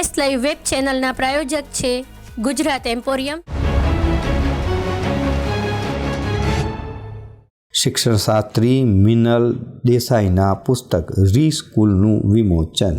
S live web ચેનલના પ્રાયોજક છે ગુજરાત એમ્પોરિયમ. શિક્ષણ શાસ્ત્રી મિનલ દેસાઈના પુસ્તક રી સ્કૂલનું વિમોચન.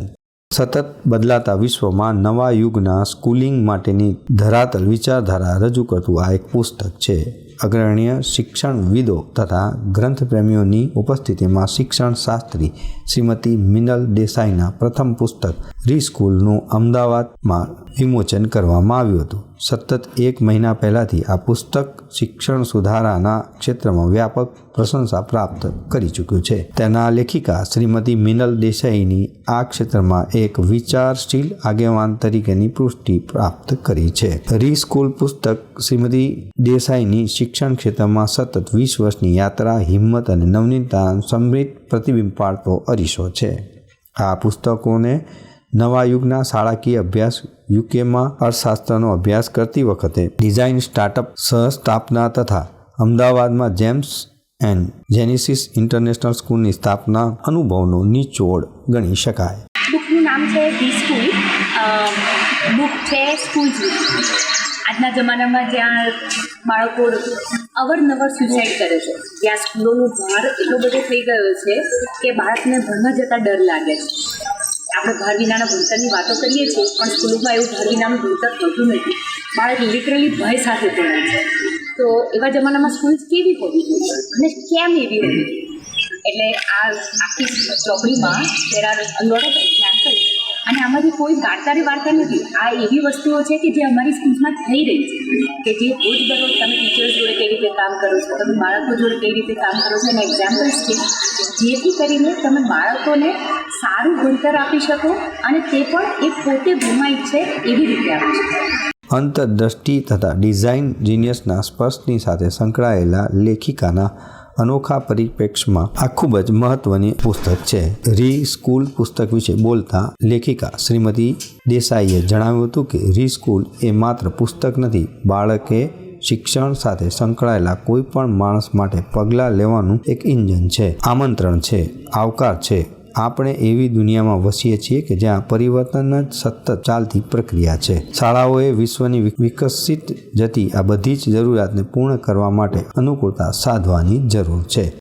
સતત બદલાતા વિશ્વમાં નવા યુગના સ્કૂલિંગ માટેની ધરાતલ વિચારધારા રજૂ કરતું આ એક પુસ્તક છે. અગ્રણીય શિક્ષણવિદો તથા ગ્રંથપ્રેમીઓની ઉપસ્થિતિમાં શિક્ષણ શાસ્ત્રી શ્રીમતી મિનલ દેસાઈના પ્રથમ પુસ્તક રી સ્કૂલનું અમદાવાદમાં વિમોચન કરવામાં આવ્યું હતું. સતત એક મહિના પહેલાંથી આ પુસ્તક શિક્ષણ સુધારાના ક્ષેત્રમાં વ્યાપક પ્રશંસા પ્રાપ્ત કરી ચૂક્યું છે. તેના લેખિકા શ્રીમતી મિનલ દેસાઈની આ ક્ષેત્રમાં એક વિચારશીલ આગેવાન તરીકેની પુષ્ટિ પ્રાપ્ત કરી છે. રીસ્કૂલ પુસ્તક શ્રીમતી દેસાઈની શિક્ષણ ક્ષેત્રમાં સતત વીસ વર્ષની યાત્રા, હિંમત અને નવનીતા સમૃદ્ધ પ્રતિબિંબ પાડતો અરીસો છે. આ પુસ્તકોને નવા યુગના શાળાકીય અભ્યાસ, યુકેમાં અર્થશાસ્ત્રનો અભ્યાસ કરતી વખતે ડિઝાઇન સ્ટાર્ટઅપ સહસ્થાપના તથા અમદાવાદમાં જેમ્સ એન્ડ જેનિસિસ ઇન્ટરનેશનલ સ્કૂલની સ્થાપના અનુભવનો નિચોડ ગણી શકાય. બુકનું નામ છે બુક છે સ્કૂલ આજના જમાનામાં જ્યાં બાળકો અવરનવર સુસાઇડ કરે છે, જ્યાં સ્કૂલોનો ભાર એટલો બધો થઈ ગયો છે કે બાળકને ભણવા જતાં ડર લાગે છે. આપણે ભાર વિનાના ભણતરની વાતો કરીએ છીએ, પણ સ્કૂલોમાં એવું ભાર વિનાનું ભણતર થતું નથી. બાળક લિટરલી ભય સાથે ભણે છે. તો એવા જમાનામાં સ્કૂલ કેવી હોવી જોઈએ? અને કેમ એવી હોવી એટલે આ આખી ચોપડીમાં દેર આર એક્ઝામ્પલ અને આમાંથી કોઈ ગાળતારી વાર્તા નથી. આ એવી વસ્તુઓ છે કે જે અમારી સ્કૂલમાં થઈ રહી છે. કે જે રોજ દરરોજ તમે ટીચર્સ જોડે કેવી રીતે કામ કરો છો, તમે બાળકો જોડે કેવી રીતે કામ કરો છો, એના એક્ઝામ્પલ્સ છે. જેથી કરીને તમે બાળકોને સારું ભણતર આપી શકો અને તે પણ એ પોતે ભૂમાય છે એવી રીતે આપી શકો અંતરદ્રષ્ટિ તથા ડિઝાઇન જીનિયસના સ્પર્શની સાથે સંકળાયેલા લેખિકાના અનોખા પરિપ્રેક્ષમાં આ ખૂબ જ મહત્વની પુસ્તક છે. રી સ્કૂલ પુસ્તક વિશે બોલતા લેખિકા શ્રીમતી દેસાઈએ જણાવ્યું હતું કે રી સ્કૂલ એ માત્ર પુસ્તક નથી, બાળકે શિક્ષણ સાથે સંકળાયેલા કોઈ પણ માણસ માટે પગલાં લેવાનું એક ઇન્જન છે, આમંત્રણ છે, આવકાર છે. આપણે એવી દુનિયામાં વસીએ છીએ કે જ્યાં પરિવર્તન જ સતત ચાલતી પ્રક્રિયા છે. શાળાઓએ વિશ્વની વિકસિત જતી આ બધી જ જરૂરિયાતને પૂર્ણ કરવા માટે અનુકૂળતા સાધવાની જરૂર છે.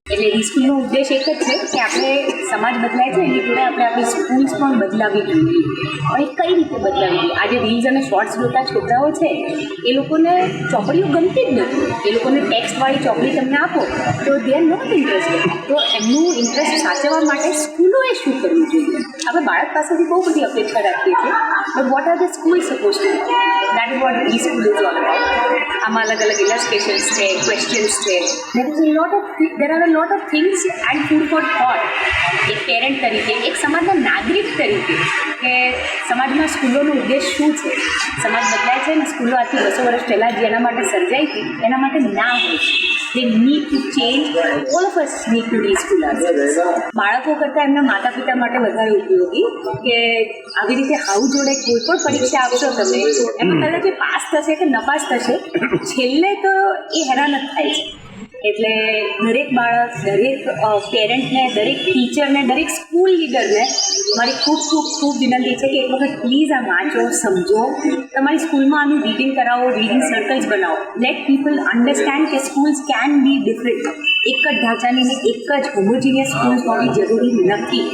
કે આપણે સમાજ બદલાય છે, એની જોડે આપણે આપણી સ્કૂલ્સ પણ બદલાવી જોઈએ. હવે કઈ રીતે બદલાવી જોઈએ? આજે રીલ્સ અને શોર્ટ્સ જોતા છોકરાઓ છે, એ લોકોને ચોપડીઓ ગમતી જ નથી. એ લોકોને ટેક્સ્ટવાળી ચોપડી તમને આપો, તો દે આર નોટ ઇન્ટરેસ્ટેડ તો એમનું ઇન્ટરેસ્ટ સાચવવા માટે સ્કૂલોએ શું કરવું જોઈએ? આપણે બાળક પાસેથી બહુ બધી અપેક્ષા રાખીએ છીએ but what are the school suppose to that what the school is all આમાં અલગ અલગ ઇલસ્ટ્રેશન્સ છે ક્વેશ્ચન્સ છે. There is a lot of there are a lot of things and food for thought એક પેરેન્ટ તરીકે એક સમાજના નાગરિક તરીકે કે સમાજમાં સ્કૂલોનો ઉદ્દેશ શું છે? સમાજ બદલાય છે ને સ્કૂલો આજથી બસો વર્ષ પહેલાં જેના માટે સર્જાઈ હતી એના માટે ના હોય they need to change all of us need to reschool બાળકો કરતાં એમના માતા પિતા માટે વધારે ઉપયોગી કે આવી રીતે હાઉ જોડે કોઈ પણ પરીક્ષા આપશો તમે એમાં કદાચ પાસ થશે કે નપાસ થશે છેલ્લે તો એ હેરાન જ થાય છે. એટલે દરેક બાળક, દરેક પેરેન્ટને દરેક ટીચરને દરેક સ્કૂલ લીડરને મારી ખૂબ ખૂબ ખૂબ વિનંતી છે કે એક વખત પ્લીઝ આ વાંચો, સમજો. તમારી સ્કૂલમાં આનું રીડિંગ કરાવો રીડિંગ સર્કલ્સ બનાવો. લેટ પીપલ અન્ડરસ્ટેન્ડ કે સ્કૂલ્સ કેન બી ડિફરન્ટ એક જ ઢાંચાની ને એક જ હોમોજીનિયસ સ્કૂલ્સ હોવી જરૂરી નથી.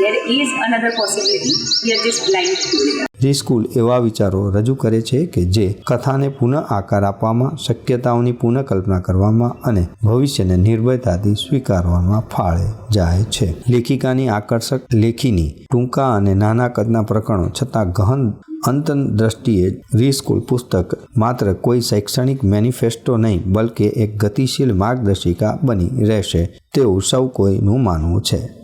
There is another possibility year just blind reschool એવા વિચારો રજૂ કરે છે કે જે કથાને પુનઃ આકાર આપવામાં, શક્યતાઓની પુનઃકલ્પના કરવામાં અને ભવિષ્યને નિર્ભયતાથી સ્વીકારવામાં ફાળે જાય છે. લેખિકાની આકર્ષક લેખીની ટૂંકા અને નાના કદના પ્રકરણો છતાં ગહન અંતરદ્રષ્ટિએ રીસ્કૂલ પુસ્તક માત્ર કોઈ શૈક્ષણિક મેનિફેસ્ટો નહીં, બલકે એક ગતિશીલ માર્ગદર્શિકા બની રહેશે. તેવું સૌ કોઈનું માનવું છે.